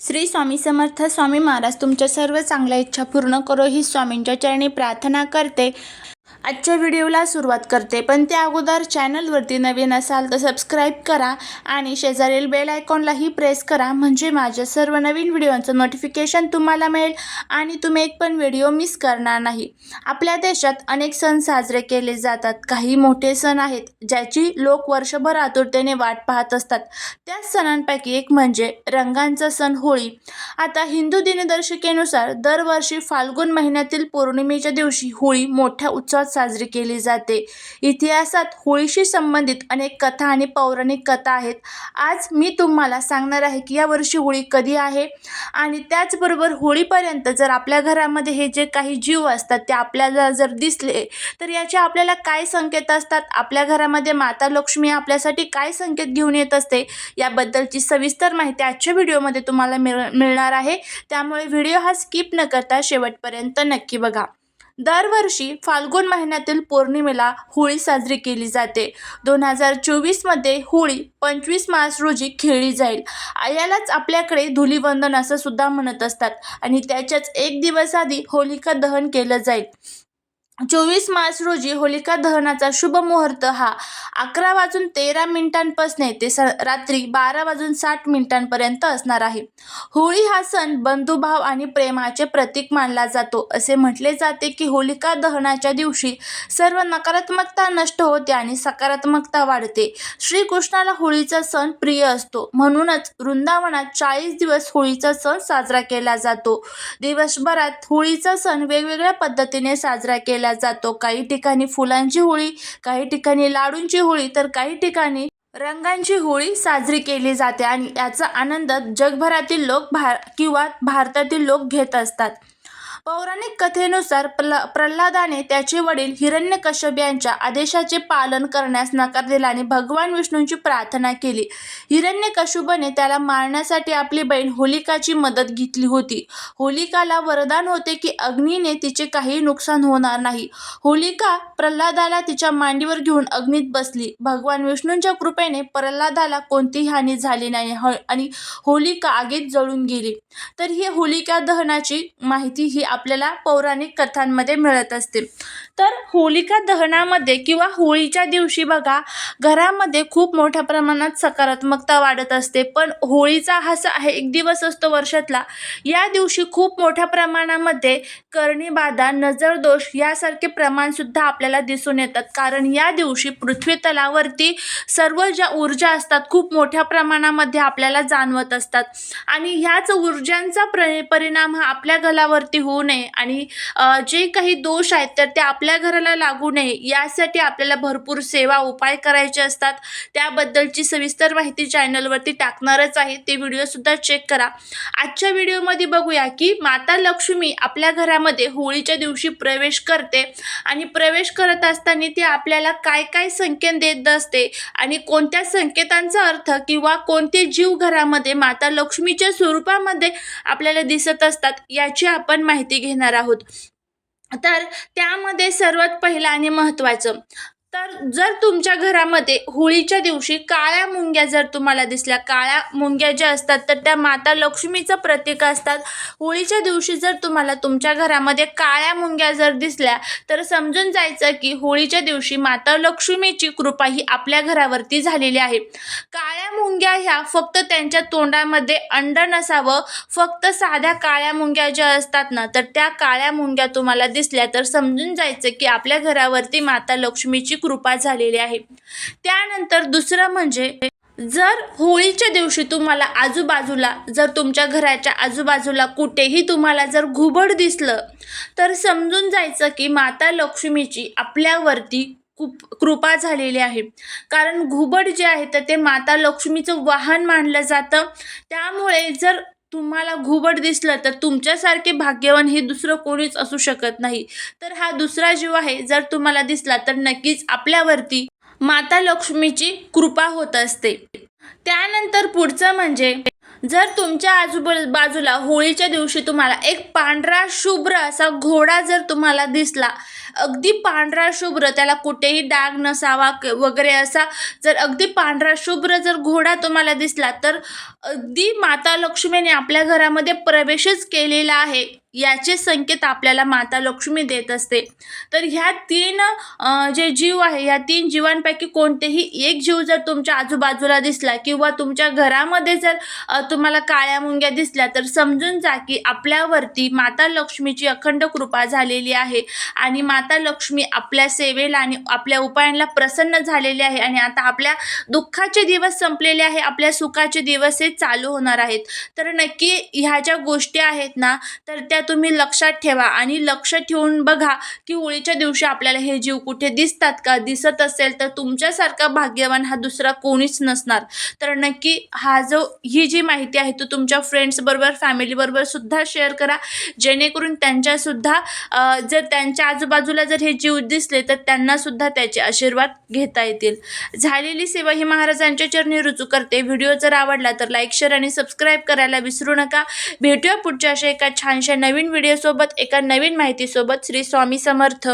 श्री स्वामी समर्थ स्वामी महाराज तुमच्या सर्व चांगल्या इच्छा पूर्ण करो. ही स्वामींच्या चरणी प्रार्थना करते. आजच्या व्हिडिओला सुरुवात करते पण त्या अगोदर चॅनलवरती नवीन असाल तर सबस्क्राईब करा आणि शेजारील बेल आयकॉनलाही प्रेस करा म्हणजे माझ्या सर्व नवीन व्हिडिओचं नोटिफिकेशन तुम्हाला मिळेल आणि तुम्ही एक पण व्हिडिओ मिस करणार नाही. आपल्या देशात अनेक सण साजरे केले जातात. काही मोठे सण आहेत ज्याची लोक वर्षभर आतुरतेने वाट पाहत असतात. त्याच सणांपैकी एक म्हणजे रंगांचा सण होळी. आता हिंदू दिनदर्शिकेनुसार दरवर्षी फाल्गुन महिन्यातील पौर्णिमेच्या दिवशी होळी मोठ्या उत्सवात साजरी केली जाते. इतिहासात होळीशी संबंधित अनेक कथा आणि पौराणिक कथा आहेत. आज मी तुम्हाला सांगणार आहे की यावर्षी होळी कधी आहे आणि त्याचबरोबर होळीपर्यंत जर आपल्या घरामध्ये हे जे काही जीव असतात ते आपल्याला जर दिसले तर याचे आपल्याला काय संकेत असतात? आपल्या घरामध्ये माता लक्ष्मी आपल्यासाठी काय संकेत घेऊन येत असते? याबद्दलची सविस्तर माहिती आजच्या व्हिडिओमध्ये तुम्हाला मिळ मिळणार आहे. त्यामुळे व्हिडिओ हा स्किप न करता शेवटपर्यंत नक्की बघा. दरवर्षी फाल्गुन महिन्यातील पौर्णिमेला होळी साजरी केली जाते. दोन हजार चोवीसमध्ये होळी पंचवीस मार्च रोजी खेळली जाईल. आ- यालाच आपल्याकडे धुलीवंदन असं सुद्धा म्हणत असतात आणि त्याच्याच एक दिवस आधी होलिका दहन केलं जाईल. चोवीस मार्च रोजी होलिका दहनाचा शुभ मुहूर्त हा अकरा वाजून तेरा मिनिटांपासून ते स रात्री बारा वाजून साठ मिनिटांपर्यंत असणार आहे. होळी हा सण बंधुभाव आणि प्रेमाचे प्रतीक मानला जातो. असे म्हटले जाते की होलिका दहनाच्या दिवशी सर्व नकारात्मकता नष्ट होते आणि सकारात्मकता वाढते. श्रीकृष्णाला होळीचा सण प्रिय असतो. म्हणूनच वृंदावनात चाळीस दिवस होळीचा सण साजरा केला जातो. दिवसभरात होळीचा सण वेगवेगळ्या पद्धतीने साजरा केला जातो. काही ठिकाणी फुलांची होळी काही ठिकाणी लाडूंची होळी तर काही ठिकाणी रंगांची होळी साजरी केली जाते. आणि याचा आनंद जगभरातील लोक भार किंवा भारतातील लोक घेत असतात. पौराणिक कथेनुसार प्ल प्रल्हादाने त्याचे वडील हिरण्यकश्यप यांच्या आदेशाचे पालन करण्यास नकार दिला आणि भगवान विष्णूंची प्रार्थना केली. हिरण्यकश्यपने त्याला मारण्यासाठी आपली बहीण होलिकाची मदत घेतली होती. होलिकाला वरदान होते की अग्नीने तिचे काही नुकसान होणार नाही. होलिका प्रल्हादाला तिच्या मांडीवर घेऊन अग्नीत बसली. भगवान विष्णूंच्या कृपेने प्रल्हादाला कोणतीही हानी झाली नाही आणि होलिका आगीत जळून गेली. तर ही होलिका दहनाची माहिती ही आपल्याला पौराणिक कथांमध्ये मिळत असते तर होलिका दहनामध्ये किंवा होळीच्या दिवशी बघा घरामध्ये खूप मोठ्या प्रमाणात सकारात्मकता वाढत असते. पण होळीचा हा असा आहे एक दिवस असतो वर्षातला. या दिवशी खूप मोठ्या प्रमाणामध्ये कर्णीबाधा नजरदोष यासारखे प्रमाणसुद्धा आपल्याला दिसून येतात. कारण या दिवशी पृथ्वी तलावरती सर्व ज्या ऊर्जा असतात खूप मोठ्या प्रमाणामध्ये आपल्याला जाणवत असतात. आणि ह्याच ऊर्जांचा प्र परिणाम हा आपल्या गलावरती होऊ नये आणि जे काही दोष आहेत तर ते आपल्या घराला लागू नये. यासाठी आपल्याला भरपूर सेवा उपाय करायचे असतात. त्याबद्दलची सविस्तर माहिती चॅनलवरती टाकणारच आहे. ते व्हिडिओसुद्धा चेक करा. आजच्या व्हिडिओमध्ये बघूया की माता लक्ष्मी आपल्या घरामध्ये होळीच्या दिवशी प्रवेश करते आणि प्रवेश करत असताना ती आपल्याला काय काय संकेत देत असते आणि कोणत्या संकेतांचा अर्थ किंवा कोणते जीव घरामध्ये माता लक्ष्मीच्या स्वरूपामध्ये आपल्याला दिसत असतात याची आपण माहिती घेणार आहोत. तर त्यामध्ये सर्वात पहिलं आणि महत्त्वाचं तर जर तुमच्या घरामध्ये होळीच्या दिवशी काळ्या मुंग्या जर तुम्हाला दिसल्या काळ्या मुंग्या ज्या असतात तर त्या माता लक्ष्मीचं प्रतीक असतात. होळीच्या दिवशी जर तुम्हाला तुमच्या घरामध्ये काळ्या मुंग्या जर दिसल्या तर समजून जायचं की होळीच्या दिवशी माता लक्ष्मीची कृपा ही आपल्या घरावरती झालेली आहे. काळ्या मुंग्या ह्या फक्त त्यांच्या तोंडामध्ये अंड नसावं फक्त साध्या काळ्या मुंग्या ज्या असतात ना तर त्या काळ्या मुंग्या तुम्हाला दिसल्या तर समजून जायचं की आपल्या घरावरती माता लक्ष्मीची कृपा झालेली आहे. त्यानंतर दुसरं म्हणजे जर होळीच्या दिवशी तुम्हाला आजूबाजूला जर तुमच्या घराच्या आजूबाजूला कुठेही तुम्हाला जर घुबड दिसलं तर समजून जायचं की माता लक्ष्मीची आपल्यावरती कुप कृपा झालेली आहे. कारण घुबड जे आहे तर ते माता लक्ष्मीचं वाहन मानलं जातं. त्यामुळे जर तुम्हाला घुबड दिसलं तर तुमच्यासारखे भाग्यवान हे दुसरं कोणीच असू शकत नाही. तर हा दुसरा जीव आहे जर तुम्हाला दिसला तर नक्कीच आपल्यावरती माता लक्ष्मीची कृपा होत असते. त्यानंतर पुढचं म्हणजे जर तुमच्या आजूबाजू बाजूला होळीच्या दिवशी तुम्हाला एक पांढरा शुभ्र असा घोडा जर तुम्हाला दिसला अगदी पांढरा शुभ्र त्याला कुठेही डाग नसावा क- वगैरे असा जर अगदी पांढरा शुभ्र जर घोडा तुम्हाला दिसला तर अगदी माता लक्ष्मीने आपल्या घरामध्ये प्रवेशच केलेला आहे याचे संकेत आपल्याला माता लक्ष्मी देत असते. तर ह्या तीन जे जीव आहे ह्या तीन जीवांपैकी कोणतेही एक जीव जर तुमच्या आजूबाजूला दिसला किंवा तुमच्या घरामध्ये जर तुम्हाला काळ्या मुंग्या दिसल्या तर समजून जा की आपल्यावरती माता लक्ष्मीची अखंड कृपा झालेली आहे आणि माता लक्ष्मी आपल्या सेवेला आणि आपल्या उपायांना प्रसन्न झालेली आहे आणि आता आपल्या दुःखाचे दिवस संपलेले आहे आपल्या सुखाचे दिवस हे चालू होणार आहेत. तर नक्की ह्या ज्या गोष्टी आहेत ना तर त्या तुम्ही लक्षात ठेवा आणि लक्ष ठेवून बघा की होळीच्या दिवशी आपल्याला हे जीव कुठे दिसतात का? दिसत असेल तर तुमच्यासारखा भाग्यवान हा दुसरा कोणीच नसणार. तर नक्की हा जो ही जी माहिती आहे तो तुमच्या फ्रेंड्सबरोबर फॅमिलीबरोबर सुद्धा शेअर करा. जेणेकरून त्यांच्यासुद्धा जर त्यांच्या आजूबाजूला जर हे जीव दिसले तर त्यांना सुद्धा त्याचे आशीर्वाद घेता येतील. झालेली सेवा ही महाराजांच्या चरणी रुजू करते. व्हिडिओ जर आवडला तर लाईक शेअर आणि सबस्क्राईब करायला विसरू नका. भेटूया पुढच्या अशा एका छानशा नवीन व्हिडिओसोबत एका नवीन माहितीसोबत. श्री स्वामी समर्थ.